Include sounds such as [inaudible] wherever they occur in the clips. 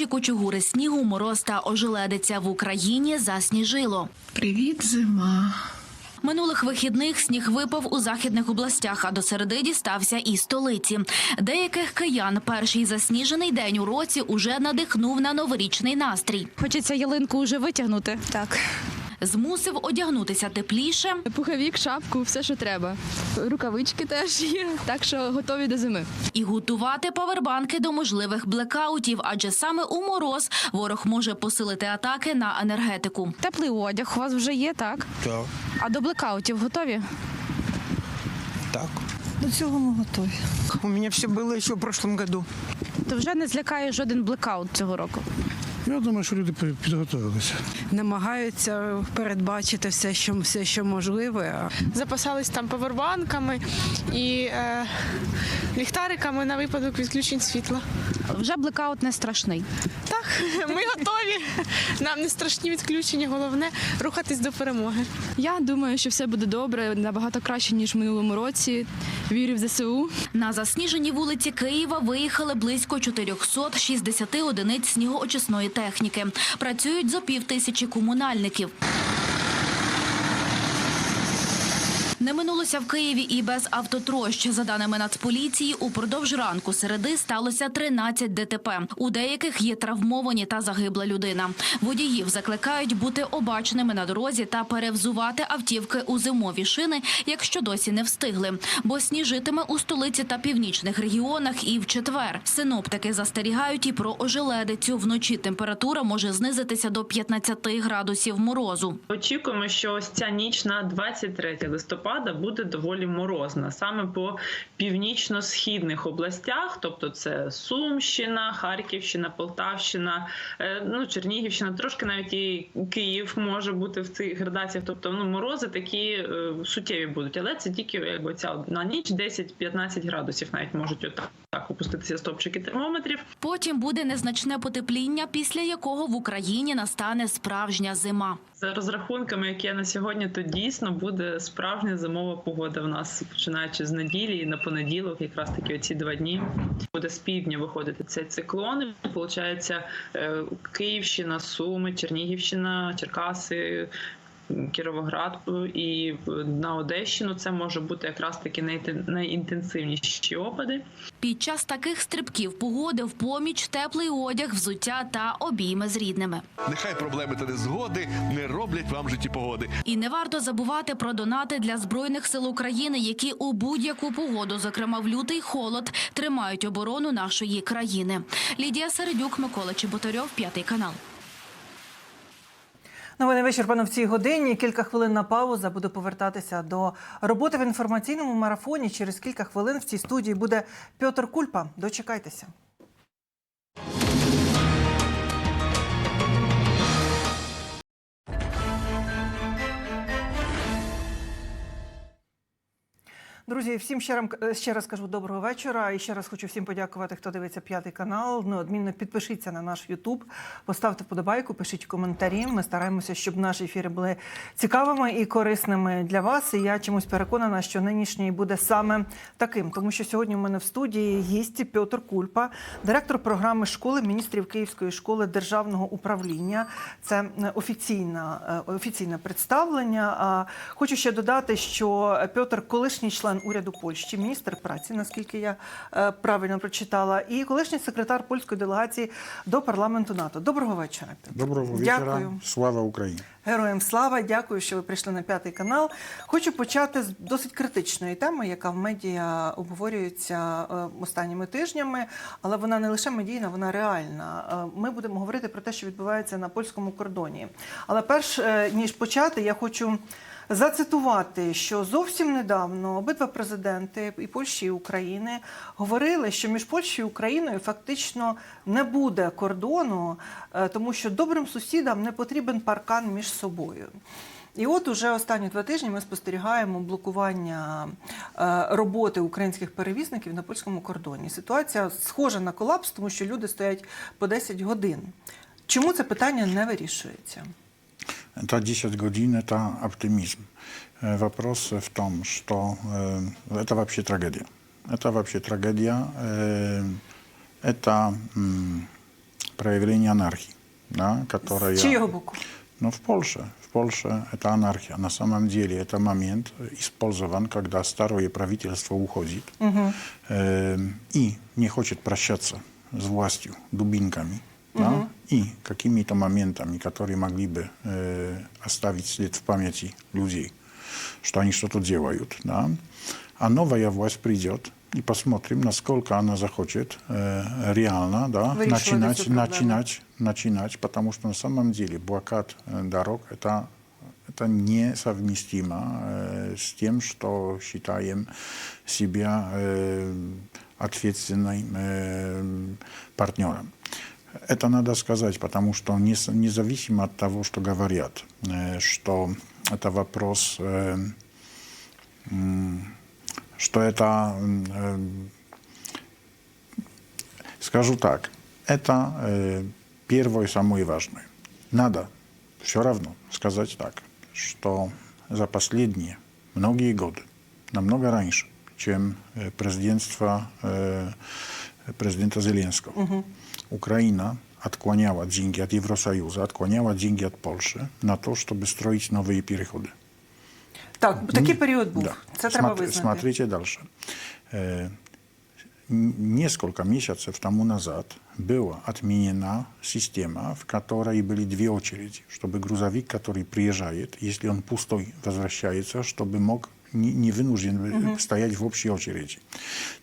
Перші кучугури снігу, мороз та ожеледиця в Україні засніжило. Привіт, зима. Минулих вихідних сніг випав у західних областях, а до середи дістався і столиці. Деяких киян перший засніжений день у році уже надихнув на новорічний настрій. Хочеться ялинку вже витягнути. Так, Змусив одягнутися тепліше, Пуховік, шапку, все, що треба. Рукавички теж є, так що готові до зими. і готувати павербанки до можливих блекаутів, адже саме у мороз ворог може посилити атаки на енергетику. Теплий одяг у вас вже є, так? Так, А до блекаутів готові? так. до цього ми готові. У меня все было еще в прошлом году. То вже не злякає жоден блекаут цього року. Я думаю, що люди підготовилися. намагаються передбачити все, що все, що можливе. запасались там повербанками і е, ліхтариками на випадок відключень світла. Вже блекаут не страшний. Так, [laughs] ми готові. Нам не страшні відключення, головне рухатись до перемоги. Я думаю, що все буде добре, набагато краще ніж в минулому році. Вірю в ЗСУ. На засніжені вулиці Києва виїхали близько 460 одиниць снігоочисної техніки. Працюють зо пів тисячі комунальників. Не минулося в Києві і без автотрощ. За даними Нацполіції, упродовж ранку середи сталося 13 ДТП. У деяких є травмовані та загибла людина. Водіїв закликають бути обачними на дорозі та перевзувати автівки у зимові шини, якщо досі не встигли. Бо сніжитиме у столиці та північних регіонах і в четвер. Синоптики застерігають і про ожеледицю. Вночі температура може знизитися до 15 градусів морозу. Очікуємо, що ось ця ніч на 23 листопада буде доволі морозна саме по північно-східних областях, тобто це Сумщина, Харківщина, Полтавщина, е, ну Чернігівщина, трошки навіть і Київ може бути в цих градаціях. Тобто ну морози такі е, суттєві будуть, але це тільки якби ця одна ніч, 10-15 градусів навіть можуть отак так опуститися стопчики термометрів. Потім буде незначне потепління, після якого в Україні настане справжня зима. За розрахунками, які є на сьогодні, то дійсно буде справжня зимова погода в нас, починаючи з неділі на понеділок, якраз таки оці два дні буде з півдня виходити цей циклон. Получається, е, Київщина, Суми, Чернігівщина, Черкаси. Кіровоград і на Одещину це може бути якраз таки найінтенсивніші опади. Під час таких стрибків погоди в поміч теплий одяг, взуття та обійми з рідними. Нехай проблеми та незгоди не роблять вам в житті погоди. І не варто забувати про донати для збройних сил України, які у будь-яку погоду, зокрема в лютий холод, тримають оборону нашої країни. Лідія Середюк, Микола Чеботарьов, п'ятий канал. Новини вичерпано в цій годині. Кілька хвилин на пауза. Буду повертатися до роботи в інформаційному марафоні. Через кілька хвилин в цій студії буде Пьотр Кульпа. Дочекайтеся. Друзі, всім ще раз, ще раз кажу доброго вечора. І ще раз хочу всім подякувати, хто дивиться п'ятий канал. Неодмінно підпишіться на наш Ютуб, поставте вподобайку, пишіть коментарі. Ми стараємося, щоб наші ефіри були цікавими і корисними для вас. І я чомусь переконана, що нинішній буде саме таким, тому що сьогодні у мене в студії гість Пьотр Кульпа, директор програми школи міністрів Київської школи державного управління. Це е, офіційна, е, офіційне представлення. А хочу ще додати, що Пьотр колишній член уряду Польщі, міністр праці, наскільки я е, правильно прочитала, і колишній секретар польської делегації до парламенту НАТО. Доброго вечора. Пьотр. Доброго вечора. Дякую. Слава Україні. Героям слава, дякую, що ви прийшли на п'ятий канал. Хочу почати з досить критичної теми, яка в медіа обговорюється е, останніми тижнями, але вона не лише медійна, вона реальна. Е, Ми будемо говорити про те, що відбувається на польському кордоні. Але перш ніж почати, я хочу. Зацитувати, що зовсім недавно обидва президенти і Польщі і України говорили, що між Польщею і Україною фактично не буде кордону, е, тому що добрим сусідам не потрібен паркан між собою. І от уже останні два тижні ми спостерігаємо блокування е, роботи українських перевізників на польському кордоні. Ситуація схожа на колапс, тому що люди стоять по 10 годин. Чому це питання не вирішується? Та 10 godzin это оптимизм. Э, Вопрос в том, что э, это вообще трагедия. Это вообще трагедия. Э, Это м, проявление анархии, да, которая... З чиєго боку? Но в Польше, в Польше это анархия. На самом деле это момент использован, когда старое правительство уходит э, и не хочет прощаться с властью дубинками да, и какими-то моментами, которые могли бы э, оставить след в памяти людей, что они что-то делают. Да. А новая власть придет, и посмотрим, насколько она захочет э, реально да, Вырішувати начинать, цю проблему. начинать, начинать, потому что на самом деле блокад э, дорог это, это несовместимо э, с тем, что считаем себя э, ответственным э, партнером. Это надо сказать, потому что нес- независимо от того, что говорят, э, что это вопрос, э, м, что это, м, э, скажу так, это э, первое и самое важное. Надо все равно сказать так, что за последние многие годы, намного раньше, чем э, президентство э, президента Зеленского, Украина отклоняла деньги от Евросоюза, отклоняла деньги от Польши на то, чтобы строить новые переходы. Так, такий період був. Да. Це треба Смотри- визнати. Смотрите дальше. Э, н- Несколько месяцев тому назад была отменена система, в которой были две очереди, чтобы грузовик, который приезжает, если он пустой возвращается, чтобы мог не, не вынужден бы стоять в общей очереди.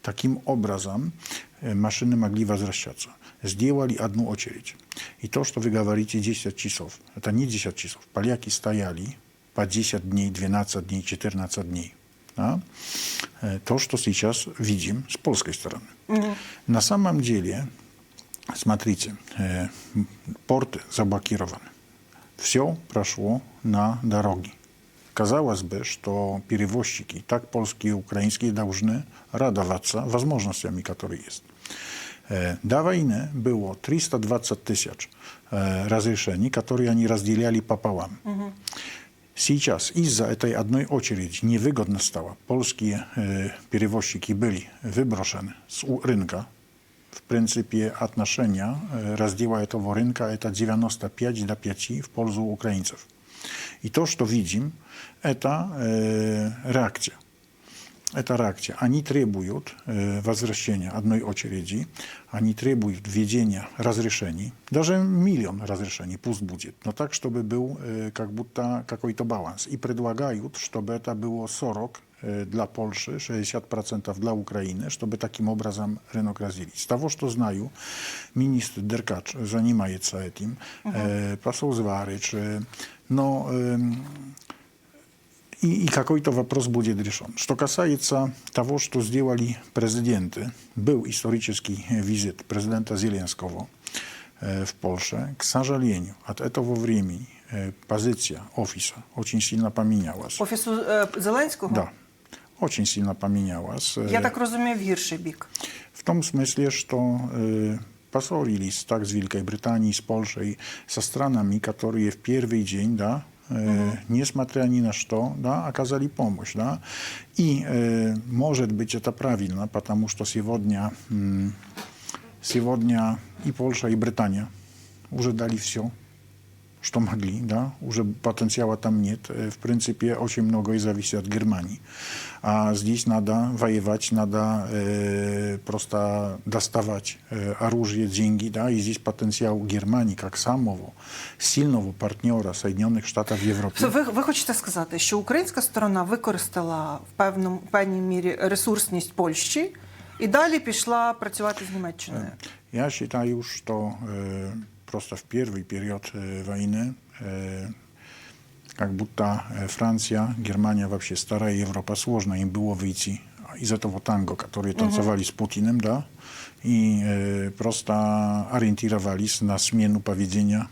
Таким образом, э, машины могли возвращаться. Сделали одну очередь. И то, что вы говорите 10 часов, это не 10 часов. Поляки стояли по 10 дней, 12 дней, 14 дней. Да? Э, То, что сейчас видим с польской стороны. На самом деле, смотрите, э, м, порты заблокированы. Все прошло на дороги. Казалось бы, что перевозчики, так польские и украинские, должны радоваться возможностями, которые есть. Э, До войны было 320 тысяч э, разрешений, которые они разделяли пополам. Сейчас из-за этой одной очереди невыгодно стало. Польские э, перевозчики были выброшены с у- рынка. В принципе, отношения э, раздела этого рынка это 95 до 5 в пользу украинцев. И то, что видим, это э, реакция. Это реакция. Они требуют э, возвращения одной очереди, они требуют введения разрешений, даже миллион разрешений пусть будет, но так, чтобы был э, как будто какой-то баланс. И предлагают, чтобы это было 40 э, для Польши, 60% для Украины, чтобы таким образом рынок разделить. С того, что знаю, министр Деркач занимается этим, э, посол Зварич, э, но эм, и, и какой-то вопрос будет решен. Что касается того, что сделали президенты, был исторический э, визит президента Зеленского э, в Польше. К сожалению, от этого времени э, позиция офиса очень сильно поменялась. Офісу е, Зеленського? Да, очень сильно поменялась. Э, Я так розумію, в гірший бік. В том смысле, что э, поссорились так с Великой Британией, с Польшей, со странами, которые в первый день, да, э, несмотря ни на что, да, оказали помощь, да. И, э, может быть, это правильно, потому что сегодня, м, сегодня и Польша, и Британия уже дали все, что могли, да, уже потенциала там нет. Э, В принципе, очень многое зависит от Германии. А здесь надо воевать, надо э, просто доставать э, оружие, деньги, да, и здесь потенциал Германии как самого сильного партнера Соединенных Штатов Европы. Це Ви, ви хочете сказати, що українська сторона використала в певному в певній мірі ресурсність Польщі і далі пішла працювати з Німеччиною? Я считаю, что э, просто в первый период э, войны э, как будто э, Франция, Германия, вообще старая Европа, сложно им было выйти из этого танго, которые танцевали с Путиным, да, и э, просто ориентировались на смену поведения